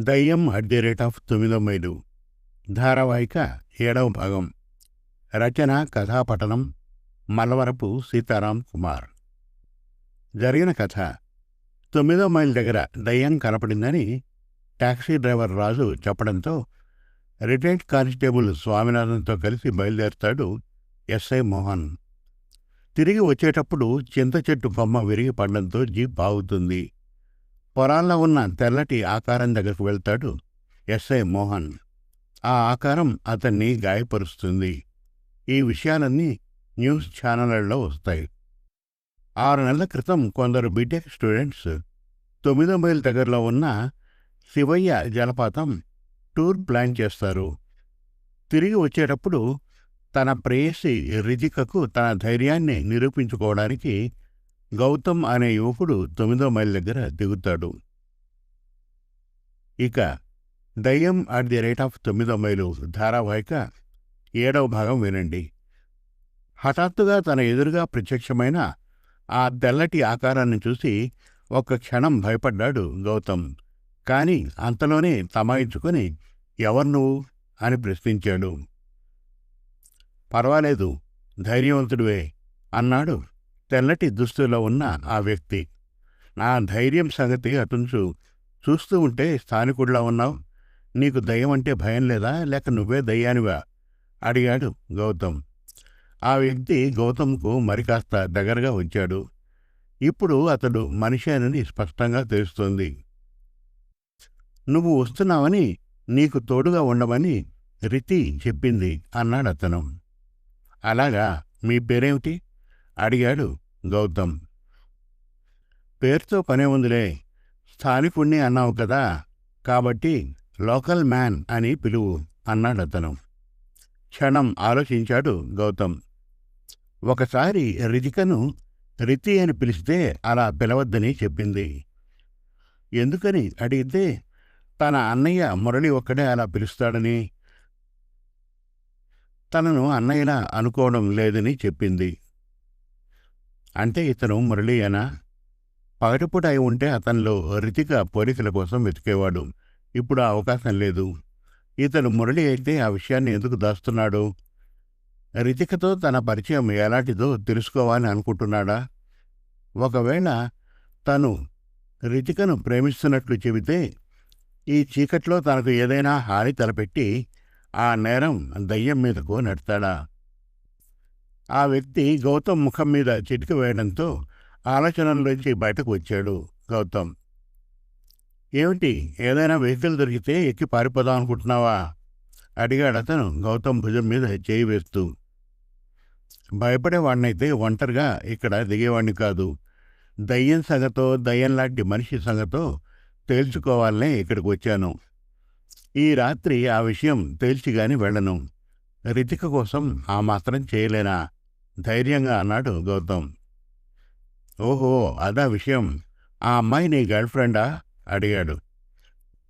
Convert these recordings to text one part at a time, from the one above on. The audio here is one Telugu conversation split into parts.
దయ్యం అట్ ది రేట్ ఆఫ్ తొమ్మిదో మైలు. ధారావాహిక ఏడవ భాగం. రచన కథాపఠనం మలవరపు సీతారాం కుమార్. జరిగిన కథ. తొమ్మిదో మైల్ దగ్గర దయ్యం కనపడిందని టాక్సీ డ్రైవర్ రాజు చెప్పడంతో రిటైర్డ్ కానిస్టేబుల్ స్వామినాథన్తో కలిసి బయలుదేరుతాడు ఎస్ఐ మోహన్. తిరిగి వచ్చేటప్పుడు చింత చెట్టు బొమ్మ విరిగి పడడంతో జీప్ ఆగుతుంది పొరాల్లో ఉన్న తెల్లటి ఆకారం దగ్గరకు వెళ్తాడు ఎస్ఐ మోహన్. ఆ ఆకారం అతన్ని గాయపరుస్తుంది. ఈ విషయాలన్నీ న్యూస్ ఛానళ్ళలో వస్తాయి. ఆరు నెలల క్రితం కొందరు బీటెక్ స్టూడెంట్స్ తొమ్మిదో మైల్ దగ్గరలో ఉన్న శివయ్య జలపాతం టూర్ ప్లాన్ చేస్తారు. తిరిగి వచ్చేటప్పుడు తన ప్రేయసి రిజికకు తన ధైర్యాన్ని నిరూపించుకోవడానికి గౌతమ్ అనే యువకుడు తొమ్మిదో మైల్ దగ్గర దిగుతాడు. ఇక దయ్యం అట్ ది రేట్ ఆఫ్ తొమ్మిదో మైలు ధారావాహిక ఏడవ భాగం వినండి. హఠాత్తుగా తన ఎదురుగా ప్రత్యక్షమైన ఆ తెల్లటి ఆకారాన్ని చూసి ఒక్క క్షణం భయపడ్డాడు గౌతమ్. కాని అంతలోనే తమాయించుకొని ఎవరు నువ్వు? అని ప్రశ్నించాడు. పర్వాలేదు ధైర్యవంతుడివే అన్నాడు. తెల్లటి దుస్తులో ఉన్న ఆ వ్యక్తి. నా ధైర్యం సంగతి అటుంచు చూస్తూ ఉంటే స్థానికుడిలా ఉన్నావు. నీకు దయ్యం అంటే భయం లేదా? లేక నువ్వే దయ్యానివా? అడిగాడు గౌతమ్. ఆ వ్యక్తి గౌతమ్కు మరికాస్త దగ్గరగా వచ్చాడు. ఇప్పుడు అతడు మనిషి అని స్పష్టంగా తెలుస్తోంది. నువ్వు వస్తున్నావని నీకు తోడుగా ఉండమని రితి చెప్పింది అన్నాడు అతను అలాగా? మీ పేరేమిటి? అడిగాడు గౌతమ్. పేరుతో పనే ఉందిలే స్థానికుణ్ణి అన్నావు కదా కాబట్టి లోకల్ మ్యాన్ అని పిలువు అన్నాడు అతను. క్షణం ఆలోచించాడు గౌతమ్. ఒకసారి రితికను రితి అని పిలిస్తే అలా పిలవద్దని చెప్పింది. ఎందుకని అడిగితే తన అన్నయ్య మురళి ఒక్కడే అలా పిలుస్తాడని తనను అన్నయ్యలా అనుకోవడం లేదని చెప్పింది. అంటే ఇతను మురళీయనా? పగటిపూట అయి ఉంటే అతనిలో రితిక పోలికల కోసం వెతికేవాడు. ఇప్పుడు ఆ అవకాశం లేదు. ఇతను మురళి అయితే ఆ విషయాన్ని ఎందుకు దాస్తున్నాడు? రితికతో తన పరిచయం ఎలాంటిదో తెలుసుకోవాలని అనుకుంటున్నాడా? ఒకవేళ తను రితికను ప్రేమిస్తున్నట్లు చెబితే ఈ చీకట్లో తనకు ఏదైనా హాని తలపెట్టి ఆ నేరం దయ్యం మీదకు నడతాడా? ఆ వ్యక్తి గౌతమ్ ముఖం మీద చిటిక వేయడంతో ఆలోచనలోంచి బయటకు వచ్చాడు గౌతమ్. ఏమిటి? ఏదైనా వెహికల్ దొరికితే ఎక్కి పారిపోదాం అనుకుంటున్నావా? అడిగాడు అతను గౌతమ్ భుజం మీద చేయి వేస్తూ. భయపడేవాడినైతే ఒంటరిగా ఇక్కడ దిగేవాడిని కాదు. దయ్యం సంగతో దయ్యం లాంటి మనిషి సంగతో తేల్చుకోవాలనే ఇక్కడికి వచ్చాను. ఈ రాత్రి ఆ విషయం తేల్చిగాని వెళ్ళను. రితిక కోసం ఆ మాత్రం చేయలేనా? ధైర్యంగా అన్నాడు గౌతమ్. ఓహో అదా విషయం. ఆ అమ్మాయి నీ గర్ల్ ఫ్రెండా? అడిగాడు.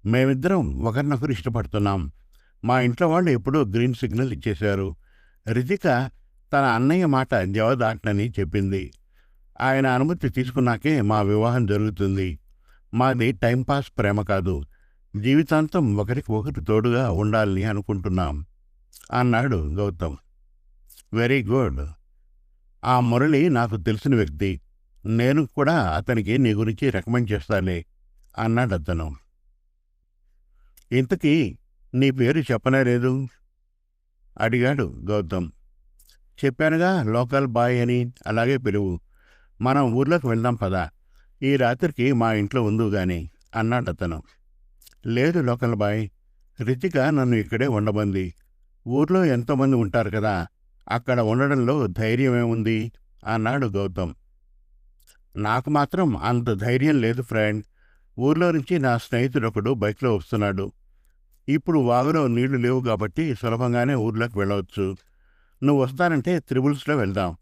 మేమిద్దరం ఒకరినొకరు ఇష్టపడుతున్నాం. మా ఇంట్లో వాళ్ళు ఎప్పుడూ గ్రీన్ సిగ్నల్ ఇచ్చేశారు. రితిక తన అన్నయ్య మాట జవదాటనని చెప్పింది. ఆయన అనుమతి తీసుకున్నాకే మా వివాహం జరుగుతుంది. మాది టైంపాస్ ప్రేమ కాదు. జీవితాంతం ఒకరికి ఒకరు తోడుగా ఉండాలని అనుకుంటున్నాం అన్నాడు గౌతమ్. Very good. ఆ మురళి నాకు తెలిసిన వ్యక్తి. నేను కూడా అతనికి నీ గురించి రికమెండ్ చేస్తాలే అన్నాడు అతను. ఇంతకీ నీ పేరు చెప్పనే లేదు? అడిగాడు గౌతమ్. చెప్పానుగా లోకల్ బాయ్ అని. అలాగే పిలువు. మనం ఊర్లోకి వెళ్దాం పదా. ఈ రాత్రికి మా ఇంట్లో ఉందు గాని అన్నాడు అతను. లేదు లోకల్ బాయ్. రితిక నన్ను ఇక్కడే ఉండబంది ఊర్లో ఎంతోమంది ఉంటారు కదా. అక్కడ ఉండడంలో ధైర్యమేముంది అన్నాడు గౌతమ్. నాకు మాత్రం అంత ధైర్యం లేదు ఫ్రెండ్. ఊర్లో నుంచి నా స్నేహితుడొకడు బైక్లో వస్తున్నాడు. ఇప్పుడు వాగులో నీళ్ళు లేవు కాబట్టి సులభంగానే ఊర్లోకి వెళ్ళవచ్చు. నువ్వు వస్తానంటే త్రిబుల్స్లో వెళ్దాం.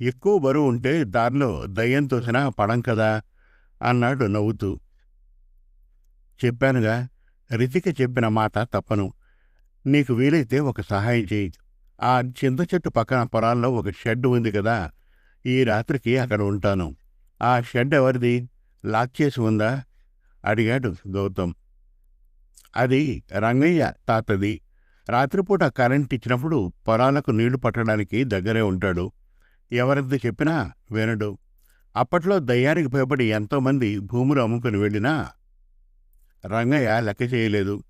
ఎక్కువ బరువు ఉంటే దారిలో దయ్యం తోసినా పడం కదా? అన్నాడు నవ్వుతూ. చెప్పానుగా రితిక చెప్పిన మాట తప్పను. నీకు వీలైతే ఒక సహాయం చేయి. ఆ చింత చెట్టు పక్కన పొలాల్లో ఒక షెడ్ ఉంది కదా ఈ రాత్రికి అక్కడ ఉంటాను. ఆ షెడ్ ఎవరిది? లాక్ చేసి ఉందా? అడిగాడు గౌతమ్. అది రంగయ్య తాతది. రాత్రిపూట కరెంట్ ఇచ్చినప్పుడు పొలాలకు నీళ్ళు పట్టడానికి దగ్గరే ఉంటాడు. ఎవరిది చెప్పినా వినడు. అప్పట్లో దయ్యానికి భయపడి ఎంతోమంది భూములు అమ్ముకుని వెళ్ళినా రంగయ్య లెక్క చేయలేదు.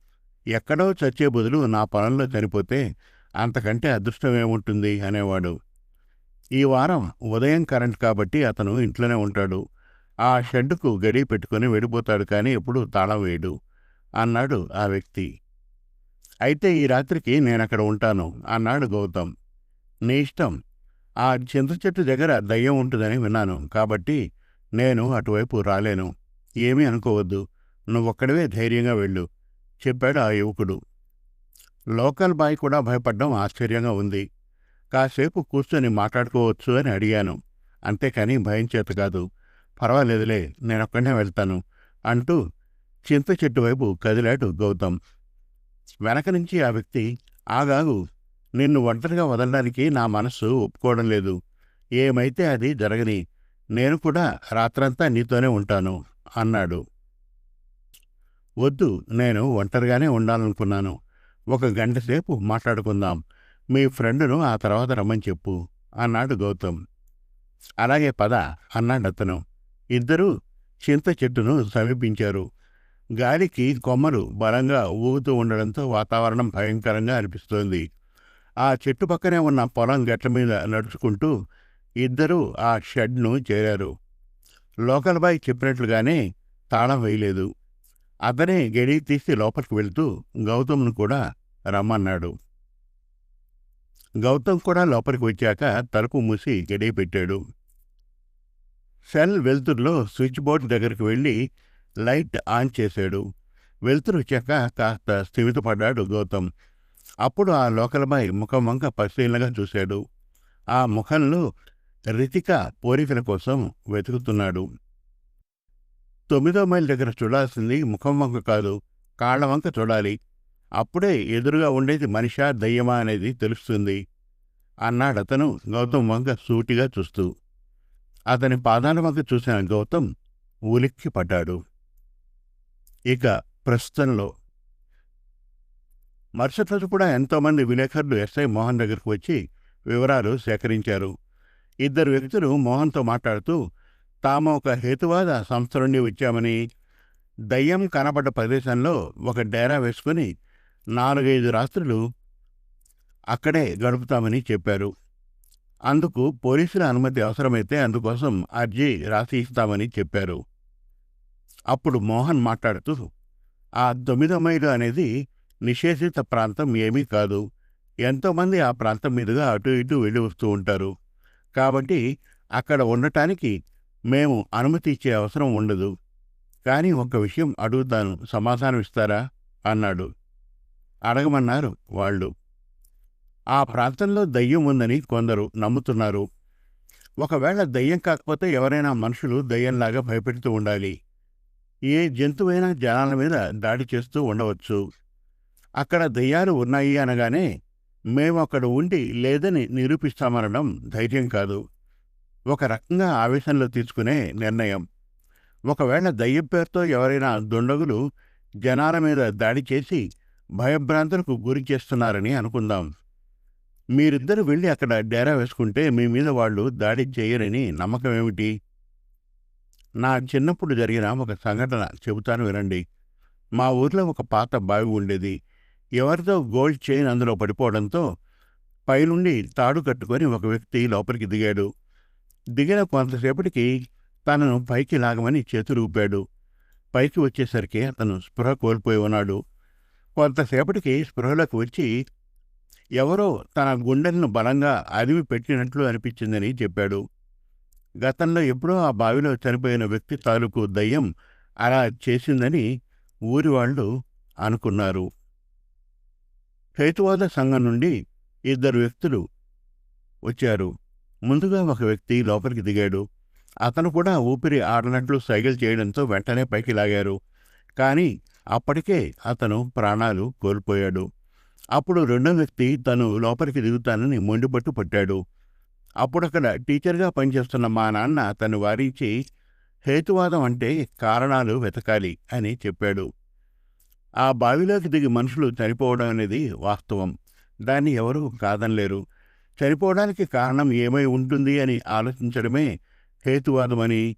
ఎక్కడో చచ్చే బదులు నా పొలంలో చనిపోతే అంతకంటే అదృష్టం ఏముంటుంది అనేవాడు. ఈ వారం ఉదయం కరెంట్ కాబట్టి అతను ఇంట్లోనే ఉంటాడు. ఆ షెడ్డుకు గడి పెట్టుకుని వెళ్ళిపోతాడు కానీ ఎప్పుడు తాళం వేయడు అన్నాడు ఆ వ్యక్తి. అయితే ఈ రాత్రికి నేనక్కడ ఉంటాను అన్నాడు గౌతమ్. నీ ఇష్టం. ఆ చింత చెట్టు దగ్గర దయ్యం ఉంటుందని విన్నాను కాబట్టి నేను అటువైపు రాలేను. ఏమీ అనుకోవద్దు. నువ్వొక్కడవే ధైర్యంగా వెళ్ళు. చెప్పాడు ఆ యువకుడు. లోకల్ బాయ్ కూడా భయపడ్డం ఆశ్చర్యంగా ఉంది. కాసేపు కూర్చొని మాట్లాడుకోవచ్చు అని అడిగాను. అంతేకాని భయం చేత కాదు. పర్వాలేదులే నేనొక్కడే వెళ్తాను అంటూ చింత చెట్టు వైపు కదిలాడు గౌతమ్. వెనక నుంచి ఆ వ్యక్తి ఆగాగు నిన్ను ఒంటరిగా వదలడానికి నా మనస్సు ఒప్పుకోవడం లేదు. ఏమైతే అది జరగని నేను కూడా రాత్రంతా నీతోనే ఉంటాను అన్నాడు. వద్దు నేను ఒంటరిగానే ఉండాలనుకున్నాను. ఒక గంట సేపు మాట్లాడుకుందాం. మీ ఫ్రెండును ఆ తర్వాత రమ్మని చెప్పు. అన్నాడు గౌతమ్. అలాగే పద అన్నాడు అతను. ఇద్దరూ చింత చెట్టును సమీపించారు. గాలికి కొమ్మలు బలంగా ఊగుతూ ఉండడంతో వాతావరణం భయంకరంగా అనిపిస్తోంది. ఆ చెట్టు పక్కనే ఉన్న పొలం గట్ల మీద నడుచుకుంటూ ఇద్దరూ ఆ షెడ్ను చేరారు. లోకల్ బాయ్ చెప్పినట్లుగానే తాళం వేయలేదు. అతనే గడి తీసి లోపలికి వెళ్తూ గౌతమ్ను కూడా రమ్మన్నాడు. గౌతమ్ కూడా లోపలికి వచ్చాక తలుపు మూసి గడి పెట్టాడు. సెల్ వెలుతురులో స్విచ్ బోర్డు దగ్గరికి వెళ్ళి లైట్ ఆన్ చేశాడు. వెలుతురు వచ్చాక కాస్త స్థిమితపడ్డాడు గౌతమ్. అప్పుడు ఆ లోకలబాయ్ ముఖం వంక పరిశీలనగా చూశాడు. ఆ ముఖంలో రితిక పోరికల కోసం వెతుకుతున్నాడు. తొమ్మిదో మైల్ దగ్గర చూడాల్సింది ముఖం వంక కాదు కాళ్ళ వంక చూడాలి. అప్పుడే ఎదురుగా ఉండేది మనిషా దయ్యమా అనేది తెలుస్తుంది. అన్నాడతను గౌతమ్ వంక సూటిగా చూస్తూ. అతని పాదాల వంక చూసిన గౌతమ్ ఉలిక్కి పడ్డాడు ఇక ప్రస్తుతంలో. మరుసటి రోజు కూడా ఎంతోమంది విలేకరులు ఎస్ఐ మోహన్ దగ్గరకు వచ్చి వివరాలు సేకరించారు. ఇద్దరు వ్యక్తులు మోహన్తో మాట్లాడుతూ తాము ఒక హేతువాద సంస్థ నుండి వచ్చామని దయ్యం కనబడ్డ ప్రదేశంలో ఒక డేరా వేసుకుని నాలుగైదు రాత్రులు అక్కడే గడుపుతామని చెప్పారు. అందుకు పోలీసుల అనుమతి అవసరమైతే అందుకోసం అర్జీ రాసి ఇస్తామని చెప్పారు. అప్పుడు మోహన్ మాట్లాడుతూ ఆ తొమ్మిదో మైలు అనేది నిషేధిత ప్రాంతం ఏమీ కాదు. ఎంతోమంది ఆ ప్రాంతం మీదుగా అటు ఇటు వెళ్ళి వస్తూ ఉంటారు. కాబట్టి అక్కడ ఉండటానికి మేము అనుమతి ఇచ్చే అవసరం ఉండదు. కానీ ఒక విషయం అడుగుతాను. సమాధానం ఇస్తారా? అన్నాడు. అడగమన్నారు వాళ్ళు. ఆ ప్రాంతంలో దయ్యం ఉందని కొందరు నమ్ముతున్నారు. ఒకవేళ దయ్యం కాకపోతే ఎవరైనా మనుషులు దయ్యంలాగా భయపెడుతూ ఉండాలి. ఏ జంతువైనా జనాల మీద దాడి చేస్తూ ఉండవచ్చు. అక్కడ దయ్యాలు ఉన్నాయి అనగానే మేము అక్కడ ఉండి లేదని నిరూపిస్తామనడం ధైర్యం కాదు. ఒక రకంగా ఆవేశంలో తీసుకునే నిర్ణయం. ఒకవేళ దయ్యం పేరుతో ఎవరైనా దుండగులు జనాల మీద దాడి చేసి భయభ్రాంతులకు గురి చేస్తున్నారని అనుకుందాం. మీరిద్దరు వెళ్ళి అక్కడ డేరా వేసుకుంటే మీ మీద వాళ్ళు దాడి చేయరని నమ్మకం ఏమిటి? నా చిన్నప్పుడు జరిగిన ఒక సంఘటన చెబుతాను వినండి. మా ఊర్లో ఒక పాత బావి ఉండేది. ఎవరితో గోల్డ్ చైన్ అందులో పడిపోవడంతో పైనుండి తాడు కట్టుకొని ఒక వ్యక్తి లోపలికి దిగాడు. దిగిన కొంతసేపటికి తనను పైకి లాగమని చేతులు ఊపాడు పైకి వచ్చేసరికి అతను స్పృహ కోల్పోయి ఉన్నాడు. కొంతసేపటికి స్పృహలోకి వచ్చి ఎవరో తన గుండెలను బలంగా అదివి పెట్టినట్లు అనిపించిందని చెప్పాడు. గతంలో ఎప్పుడో ఆ బావిలో చనిపోయిన వ్యక్తి తాలూకు దయ్యం అలా చేసిందని ఊరి వాళ్ళు అనుకున్నారు. హేతువాద సంఘం నుండి ఇద్దరు వ్యక్తులు వచ్చారు. ముందుగా ఒక వ్యక్తి లోపలికి దిగాడు. అతను కూడా ఊపిరి ఆడనట్లు సైకిల్ చేయడంతో వెంటనే పైకి లాగారు. కానీ అప్పటికే అతను ప్రాణాలు కోల్పోయాడు. అప్పుడు రెండో వ్యక్తి తను లోపలికి దిగుతానని మొండిపట్టు పట్టాడు. అప్పుడక్కడ టీచర్గా పనిచేస్తున్న మా నాన్న తను వారించి హేతువాదం అంటే కారణాలు వెతకాలి అని చెప్పాడు. ఆ బావిలోకి దిగి మనుషులు చనిపోవడం అనేది వాస్తవం. దాన్ని ఎవరూ కాదనలేరు. చనిపోవడానికి కారణం ఏమై ఉంటుంది అని ఆలోచించడమే హేతువాదమని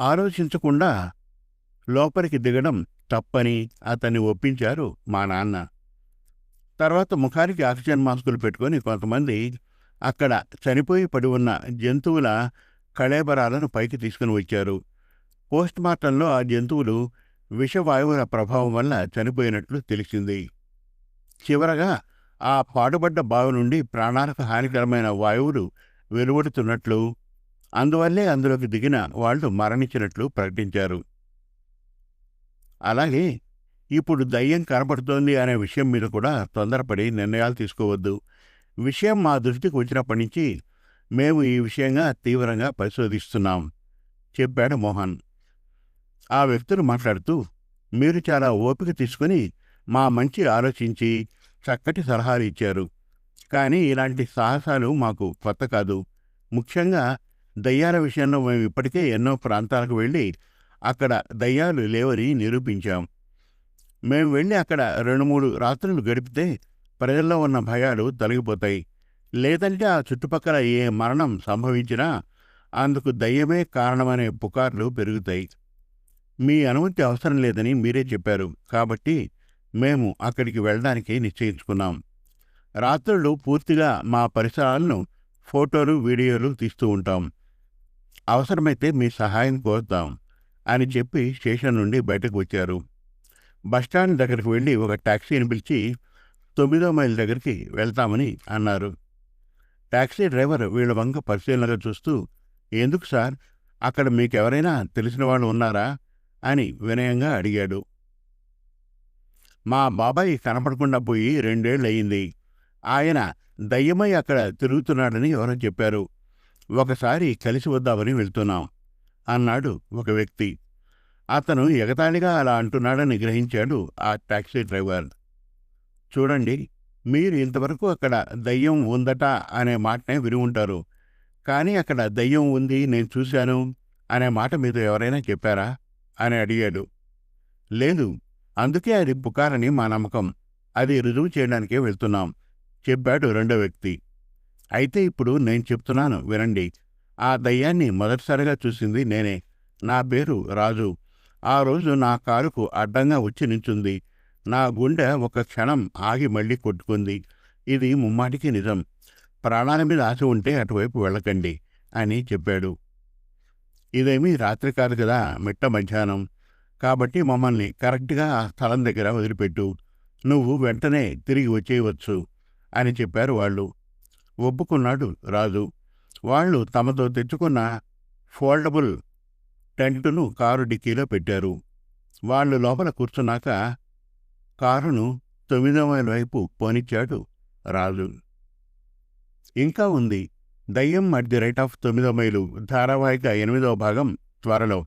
ఆలోచించకుండా లోపలికి దిగడం తప్పని అతన్ని ఒప్పించారు మా నాన్న. తర్వాత ముఖానికి ఆక్సిజన్ మాస్కులు పెట్టుకొని కొంతమంది అక్కడ చనిపోయి పడి ఉన్న జంతువుల కళేబరాలను పైకి తీసుకుని వచ్చారు. పోస్ట్ మార్టంలో ఆ జంతువులు విషవాయువుల ప్రభావం వల్ల చనిపోయినట్లు తెలిసింది. చివరగా ఆ పాడుబడ్డ బావి నుండి ప్రాణాలకు హానికరమైన వాయువులు వెలువడుతున్నట్లు అందువల్లే అందులోకి దిగిన వాళ్ళు మరణించినట్లు ప్రకటించారు. అలాగే ఇప్పుడు దయ్యం కనపడుతోంది అనే విషయం మీద కూడా తొందరపడి నిర్ణయాలు తీసుకోవద్దు. విషయం మా దృష్టికి వచ్చినప్పటి నుంచి మేము ఈ విషయంగా తీవ్రంగా పరిశోధిస్తున్నాం చెప్పాడు మోహన్. ఆ వ్యక్తులు మాట్లాడుతూ మీరు చాలా ఓపిక తీసుకుని మా మంచి ఆలోచించి చక్కటి సలహాలు ఇచ్చారు. కానీ ఇలాంటి సాహసాలు మాకు కొత్త కాదు. ముఖ్యంగా దయ్యాల విషయంలో మేము ఇప్పటికే ఎన్నో ప్రాంతాలకు వెళ్ళి అక్కడ దయ్యాలు లేవని నిరూపించాం. మేము వెళ్ళి అక్కడ రెండు మూడు రాత్రులు గడిపితే ప్రజల్లో ఉన్న భయాలు తొలగిపోతాయి. లేదంటే ఆ చుట్టుపక్కల ఏ మరణం సంభవించినా అందుకు దయ్యమే కారణమనే పుకార్లు పెరుగుతాయి. మీ అనుమతి అవసరం లేదని మీరే చెప్పారు. కాబట్టి మేము అక్కడికి వెళ్ళడానికి నిశ్చయించుకున్నాం. రాత్రులు పూర్తిగా మా పరిసరాలను ఫోటోలు వీడియోలు తీస్తూ ఉంటాం. అవసరమైతే మీ సహాయం కోరుతాం అని చెప్పి స్టేషన్ నుండి బయటకు వచ్చారు. బస్టాండ్ దగ్గరికి వెళ్ళి ఒక టాక్సీని పిలిచి తొమ్మిదో మైల్ దగ్గరికి వెళ్తామని అన్నారు. ట్యాక్సీ డ్రైవర్ వీళ్ళ వంక పరిశీలనగా చూస్తూ ఎందుకు సార్? అక్కడ మీకెవరైనా తెలిసిన వాళ్ళు ఉన్నారా? అని వినయంగా అడిగాడు. మా బాబాయ్ కనపడకుండా పోయి రెండేళ్ళు అయింది ఆయన దయ్యమై అక్కడ తిరుగుతున్నాడని ఎవరో చెప్పారు. ఒకసారి కలిసి వద్దామని వెళ్తున్నాం అన్నాడు ఒక వ్యక్తి. అతను ఎగతాళిగా అలా అంటున్నాడని గ్రహించాడు ఆ టాక్సీ డ్రైవర్. చూడండి మీరు ఇంతవరకు అక్కడ దయ్యం ఉందట అనే మాటనే విని ఉంటారు. కానీ అక్కడ దయ్యం ఉంది నేను చూశాను అనే మాట మీతో ఎవరైనా చెప్పారా? అని అడిగాడు. లేదు అందుకే అది పుకారని మా నమ్మకం. అది రుజువు చేయడానికే వెళ్తున్నాం. చెప్పాడు రెండో వ్యక్తి. అయితే ఇప్పుడు నేను చెప్తున్నాను వినండి. ఆ దయ్యాన్ని మొదటిసారిగా చూసింది నేనే. నా పేరు రాజు. ఆ రోజు నా కారుకు అడ్డంగా వచ్చి నించుంది. నా గుండె ఒక క్షణం ఆగి మళ్ళీ కొట్టుకుంది. ఇది ముమ్మాటికి నిజం. ప్రాణాల మీద ఆశ ఉంటే అటువైపు వెళ్ళకండి అని చెప్పాడు. ఇదేమీ రాత్రి కాదు కదా మిట్ట మధ్యాహ్నం. కాబట్టి మమ్మల్ని కరెక్ట్గా ఆ స్థలం దగ్గర వదిలిపెట్టు. నువ్వు వెంటనే తిరిగి వచ్చేయవచ్చు అని చెప్పారు వాళ్ళు. ఒప్పుకున్నాడు రాజు. వాళ్ళు తమతో తెచ్చుకున్న ఫోల్డబుల్ టెంటును కారు డిక్కీలో పెట్టారు. వాళ్ళు లోపల కూర్చున్నాక కారును తొమ్మిదో మైల్ వైపు పోనిచ్చాడు రాజు. ఇంకా ఉంది. దయ్యం అట్ ది రైట్ ఆఫ్ తొమ్మిదో మైలు ధారావాహిక ఎనిమిదవ భాగం త్వరలో.